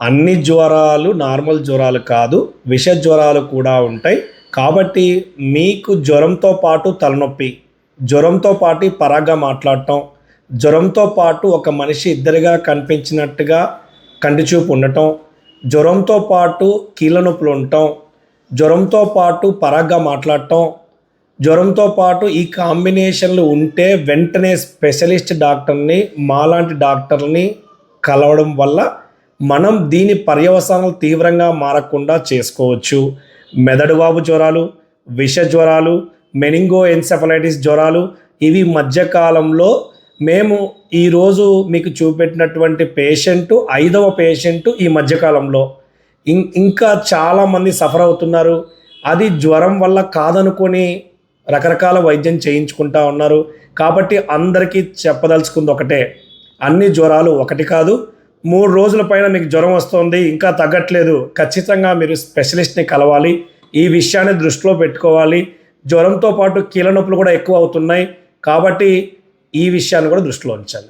అన్ని జ్వరాలు నార్మల్ జ్వరాలు కాదు విష జ్వరాలు కూడా ఉంటాయి. కాబట్టి మీకు జ్వరంతో పాటు తలనొప్పి జ్వరంతో పాటు పరాగ్గా మాట్లాడటం జ్వరంతో పాటు ఒక మనిషి ఇద్దరిగా కనిపించినట్టుగా కంటిచూపు ఉండటం జ్వరంతో పాటు కీళ్ళ నొప్పులు ఉండటం జ్వరంతో పాటు పరాగ్గా మాట్లాడటం జ్వరంతో పాటు ఈ కాంబినేషన్లు ఉంటే వెంటనే స్పెషలిస్ట్ డాక్టర్ని మాలాంటి డాక్టర్ని కలవడం వల్ల మనం దీని పర్యవసానాలు తీవ్రంగా మారకుండా చేసుకోవచ్చు. మెదడువాపు జ్వరాలు విష జ్వరాలు మెనింగో ఎన్సెఫలైటిస్ జ్వరాలు ఇవి మధ్యకాలంలో మేము ఈరోజు మీకు చూపెట్టినటువంటి పేషెంటు ఐదవ పేషెంటు ఈ మధ్యకాలంలో. ఇం ఇంకా చాలామంది సఫర్ అవుతున్నారు. అది జ్వరం వల్ల కాదనుకొని రకరకాల వైద్యం చేయించుకుంటా ఉన్నారు. కాబట్టి అందరికీ చెప్పదలుచుకుంది ఒకటే. అన్ని జ్వరాలు ఒకటి కాదు మూడు రోజుల పైన మీకు జ్వరం వస్తుంది ఇంకా తగ్గట్లేదు. ఖచ్చితంగా మీరు స్పెషలిస్ట్ని కలవాలి. ఈ విషయాన్ని దృష్టిలో పెట్టుకోవాలి. జ్వరంతో పాటు కీళ్ళ నొప్పులు కూడా ఎక్కువ అవుతున్నాయి. కాబట్టి ఈ విషయాన్ని కూడా దృష్టిలో ఉంచాలి.